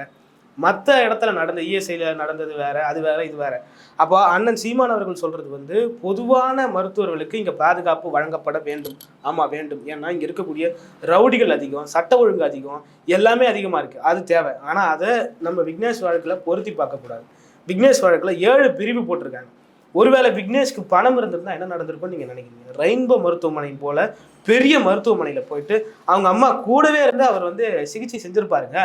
மற்ற இடத்துல நடந்த இஎஸ்ஐயில் நடந்தது வேற அது வேற இது வேற. அப்போ அண்ணன் சீமான் அவர்கள் சொல்றது வந்து பொதுவான மருத்துவர்களுக்கு இங்கே பாதுகாப்பு வழங்கப்பட வேண்டும். ஆமாம் வேண்டும். ஏன்னா இங்கே இருக்கக்கூடிய ரவுடிகள் அதிகம் சட்ட ஒழுங்கு அதிகம் எல்லாமே அதிகமாக இருக்குது அது தேவை. ஆனால் அதை நம்ம விக்னேஷ் வழக்கில் பொருத்தி பார்க்கக்கூடாது. விக்னேஷ் வழக்கில் ஏழு பிரிவு போட்டிருக்காங்க. ஒருவேளை விக்னேஷ்க்கு பணம் இருந்திருந்தா என்ன நடந்திருக்கும்னு நீங்க நினைக்கிறீங்க? ரெயின்போ மருத்துவமனை போல பெரிய மருத்துவமனையில போயிட்டு அவங்க அம்மா கூடவே இருந்து அவர் வந்து சிகிச்சை செஞ்சிருப்பாருங்க.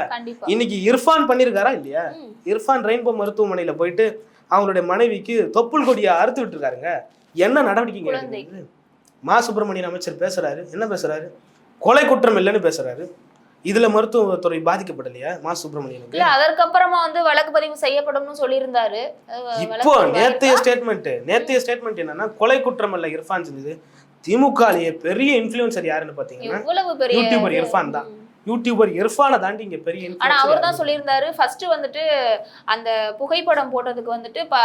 இன்னைக்கு இர்ஃபான் பண்ணியிருக்காரா இல்லையா. இர்ஃபான் ரெயின்போ மருத்துவமனையில போயிட்டு அவங்களுடைய மனைவிக்கு தொப்புள் கொடியை அறுத்து விட்டுருக்காருங்க. என்ன நடவடிக்கைங்க? மா சுப்பிரமணியன் அமைச்சர் பேசுறாரு. என்ன பேசுறாரு? கொலை குற்றம் இல்லைன்னு பேசுறாரு. இதுல மருத்துவத்துறை பாதிக்கப்படலையா? மா சுப்பிரமணியனுக்கு? இல்ல அதற்கப்புறமா வந்து வழக்கு பதிவு செய்யப்படும்னு சொல்லியிருந்தாரு. இப்போ நேத்தைய? ஸ்டேட்மெண்ட் நேத்தைய ஸ்டேட்மெண்ட் என்னன்னா கொலை குற்றம் இல்ல இர்ஃபான் செஞ்சது திமுகலயே பெரிய இன்ஃபுளுசர் யாருன்னு பாத்தீங்கன்னா யூடியூபர் இர்ஃபான் தான். யூடியூபர் இர்ஃபானை தாண்டி இங்க பெரிய ஆனா influencer அவர் தான் சொல்லியிருந்தாரு ஃபர்ஸ்ட் வந்துட்டு அந்த புகைப்படம் போட்டதுக்கு வந்துட்டு ப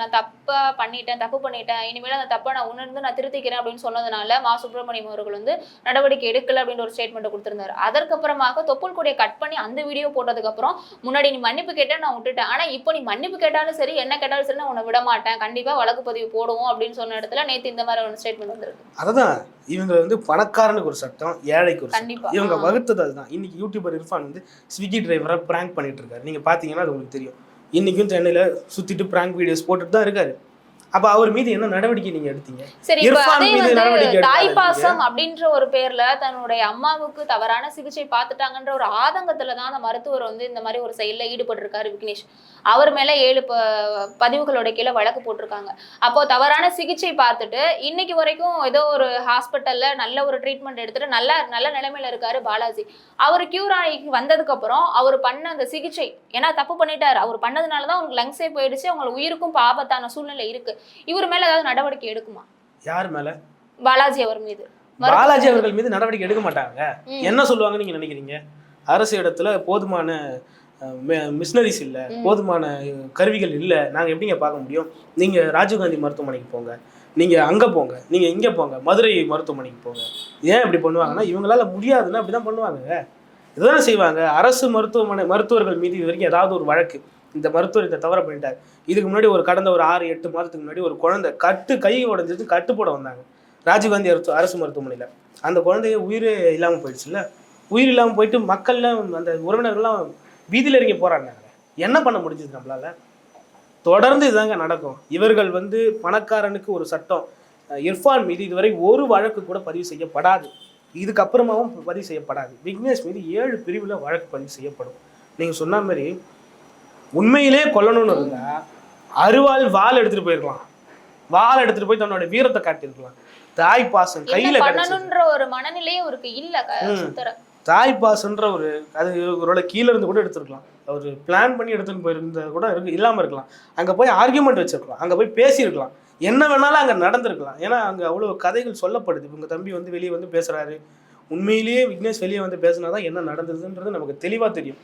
நான் தப்பா பண்ணிட்டேன் தப்பு பண்ணிட்டேன் இனிமேல் அந்த தப்பை நான் உணர்ந்து நான் திருத்திக்கிறேன் அப்படின்னு சொன்னதுனால மா சுப்பிரமணியம் அவர்கள் வந்து நடவடிக்கை எடுக்கல அப்படின்னு ஒரு ஸ்டேட்மெண்ட் கொடுத்திருந்தாரு. அதற்கப்புறமாக தொப்புள் கொடியை கட் பண்ணி அந்த வீடியோ போட்டதுக்கு அப்புறம் முன்னாடி நீ மன்னிப்பு கேட்ட நான் விட்டுட்டேன். ஆனா இப்போ நீ மன்னிப்பு கேட்டாலும் சரி என்ன கேட்டாலும் சரி நான் உன்னை விட மாட்டேன். கண்டிப்பா வழக்கு பதிவு போடுவோம் அப்படின்னு சொன்ன இடத்துல நேத்து இந்த மாதிரி ஒரு ஸ்டேட்மெண்ட் வந்திருக்கு. அதுதான் இவங்க வந்து பணக்காரனுக்கு ஒரு சட்டம் ஏழைக்கு ஒரு இவங்க. வகுத்தது அதுதான். இன்னைக்கு யூடியூபர் இர்ஃபான் வந்து ஸ்விக்கி டிரைவரை பிராங்க் பண்ணிட்டு இருக்காரு. நீங்க பாத்தீங்கன்னா அது உங்களுக்கு தெரியும். இன்னைக்கும் சென்னையில சுத்திட்டு பிராங்க் வீடியோஸ் போட்டுட்டு தான் இருக்காரு. அப்ப அவர் மீது என்ன நடவடிக்கை நீங்க எடுத்தீங்க? சரி இப்ப அதே வந்து எடுக்காத தாய் நீங்க. பாசம் அப்படின்ற ஒரு பேர்ல தன்னுடைய அம்மாவுக்கு தவறான சிகிச்சை பார்த்துட்டாங்கன்ற ஒரு ஆதங்கத்துல தான் அந்த மருத்துவர் வந்து இந்த மாதிரி ஒரு செயல்ல ஈடுபட்டிருக்காரு விக்னேஷ். அவர் மேல ஏழு பதிவுகளோட கீழே வழக்கு போட்டிருக்காங்க. அப்போ தவறான சிகிச்சை பார்த்துட்டு இன்னைக்கு வரைக்கும் ஏதோ ஒரு ஹாஸ்பிட்டல்ல நல்ல ஒரு ட்ரீட்மெண்ட் எடுத்துட்டு நல்ல நல்ல நிலைமையில இருக்காரு பாலாஜி. அவர் கியூர் ஆகி வந்ததுக்கு அப்புறம் அவர் பண்ண அந்த சிகிச்சை ஏன்னா தப்பு பண்ணிட்டாரு. அவர் பண்ணதுனால தான் உங்களுக்கு லங்ஸே போயிடுச்சு. உங்களுக்கு உயிருக்கும் இப்ப ஆபத்தான சூழ்நிலை இருக்கு. இவர் மேல ஏதாவது நடவடிக்கை எடுக்குமா? யார் மேல? பாலாஜி அவர் மீது. பாலாஜி அவர்கள் மீது நடவடிக்கை எடுக்க மாட்டாங்க. என்ன சொல்லுவாங்கன்னு நீங்க நினைக்கிறீங்க? அரசு இடத்துல போதுமான மிஷினரிஸ் இல்ல. போதுமான கருவிகள் இல்ல. நாங்க எப்படிங்க பார்க்க முடியும்? நீங்க ராஜீவ்காந்தி மருத்துவமனைக்கு போங்க. நீங்க அங்க போங்க. நீங்க இங்க போங்க. மதுரை மருத்துவமனைக்கு போங்க. ஏன் இப்படி பண்ணுவாங்கன்னா இவங்களால முடியாதுன்னா அப்படிதான் பண்ணுவாங்க இதுதானே செய்வாங்க. அரசு மருத்துவமனை மருத்துவர்கள் மீது இது வரைக்கும் ஏதாவது ஒரு வழக்கு. இந்த மருத்துவர் இந்த தவற பண்ணிட்டார். இதுக்கு முன்னாடி ஒரு கடந்த ஒரு ஆறு எட்டு மாதத்துக்கு முன்னாடி ஒரு குழந்தை கட்டு கை உடஞ்சிட்டு கட்டு போட வந்தாங்க. ராஜீவ்காந்தி அரசு அரசு மருத்துவமனையில். அந்த குழந்தைய உயிரே இல்லாமல் போயிடுச்சுல்ல? உயிர் இல்லாமல் போயிட்டு மக்கள்லாம் அந்த உறவினர்கள்லாம் வீதியில் இறங்கி போராடினாங்க. என்ன பண்ண முடிஞ்சது நம்மளால? தொடர்ந்து இதுதாங்க நடக்கும். இவர்கள் வந்து பணக்காரனுக்கு ஒரு சட்டம். இர்ஃபான் மீது இதுவரை ஒரு வழக்கு கூட பதிவு செய்யப்படாது. இதுக்கப்புறமாவும் பதிவு செய்யப்படாது. விக்னேஷ் மீது ஏழு பிரிவில் வழக்கு பதிவு செய்யப்படும். நீங்கள் சொன்ன மாதிரி உண்மையிலே கொல்லணும்னு இருந்தா அருவாள் வாள் எடுத்துட்டு போயிருக்கலாம். வாள் எடுத்துட்டு போய் தன்னோட வீரத்தை காட்டியிருக்கலாம். தாய் பாசம் கையில பண்ணணும்ன்ற ஒரு மனநிலையே அவருக்கு இல்ல தாய் பாசன்ற ஒரு அது இவரோட கீழே இருந்து கூட எடுத்துருக்கலாம். அவர் பிளான் பண்ணி எடுத்துன்னு போயிருந்த கூட இருக்கு இல்லாமல் இருக்கலாம். அங்கே போய் ஆர்கியூமெண்ட் வச்சிருக்கலாம். அங்கே போய் பேசியிருக்கலாம். என்ன வேணாலும் அங்கே நடந்திருக்கலாம். ஏன்னா அங்கே அவ்வளோ கதைகள் சொல்லப்படுது. இவங்க தம்பி வந்து வெளியே வந்து பேசுறாரு. உண்மையிலேயே விக்னேஷ் வெளியே வந்து பேசினா தான் என்ன நடந்ததுன்றது நமக்கு தெளிவாக தெரியும்.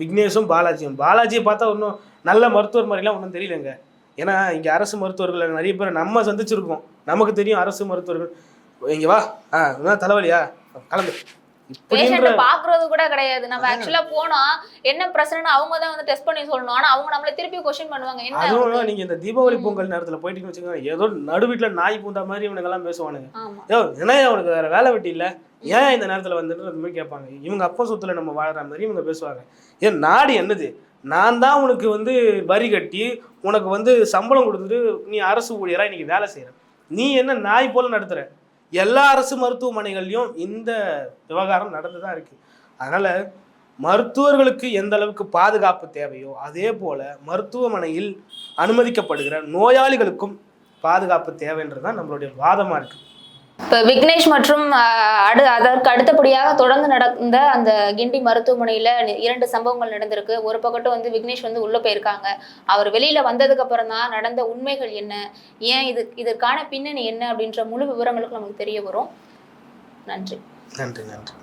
விக்னேஷும் பாலாஜியும். பாலாஜியை பார்த்தா ஒன்றும் நல்ல மருத்துவர் மாதிரிலாம் ஒன்றும் தெரியலங்க. ஏன்னா இங்கே அரசு மருத்துவர்கள் நிறைய பேர் நம்ம சந்திச்சிருக்கோம். நமக்கு தெரியும் அரசு மருத்துவர்கள். இங்க வா. ஆ தலைவலியா? கலந்து. பேஷண்ட் பாக்குறது கூட கிடையாது. நம்ம ஆக்சுவலா போனா என்ன பிரச்சனைன்னு அவங்க தான் வந்து டெஸ்ட் பண்ணி சொல்லணும். ஆனா அவங்க நம்மள திருப்பி கொஸ்டின் பண்ணுவாங்க. என்ன அதுவும் நீங்க இந்த தீபாவளி பொங்கல் நேரத்துல போயிட்டீங்கன்னு வச்சுக்கோங்க ஏதோ நடு வீட்டுல நாய் பூந்தா மாதிரி இவனுங்கெல்லாம் பேசுவானுங்க. ஆமா. யோ என்ன அவனுக்கு வேற வேலை வெட்டி இல்ல? ஏன் இந்த நேரத்தில் வந்துட்டு அந்த மாதிரி கேட்பாங்க? இவங்க அப்பா சொத்துல நம்ம வாழ்கிற மாதிரி இவங்க பேசுவாங்க. ஏன் நாடு என்னது? நான் தான் உனக்கு வந்து வரி கட்டி உனக்கு வந்து சம்பளம் கொடுத்துட்டு நீ அரசு ஊழியராக இன்னைக்கு வேலை செய்கிற நீ என்ன நாய் போல் நடத்துகிற எல்லா அரசு மருத்துவமனைகள்லையும் இந்த விவகாரம் நடந்து தான் இருக்குது அதனால் மருத்துவர்களுக்கு எந்த அளவுக்கு பாதுகாப்பு தேவையோ அதே போல் மருத்துவமனையில் அனுமதிக்கப்படுகிற நோயாளிகளுக்கும் பாதுகாப்பு தேவைன்றது தான் நம்மளுடைய வாதமாக இருக்குது இப்போ விக்னேஷ் மற்றும் அடு அதற்கு அடுத்தபடியாக தொடர்ந்து நடந்த அந்த கிண்டி மருத்துவமனையில் இரண்டு சம்பவங்கள் நடந்திருக்கு. ஒரு பக்கட்டும் வந்து விக்னேஷ் வந்து உள்ளே போயிருக்காங்க. அவர் வெளியில் வந்ததுக்கு அப்புறம் தான் நடந்த உண்மைகள் என்ன? ஏன் இது இதற்கான பின்னணி என்ன? அப்படின்ற முழு விவரங்களுக்கு நமக்கு தெரிய வரும். நன்றி. நன்றி நன்றி.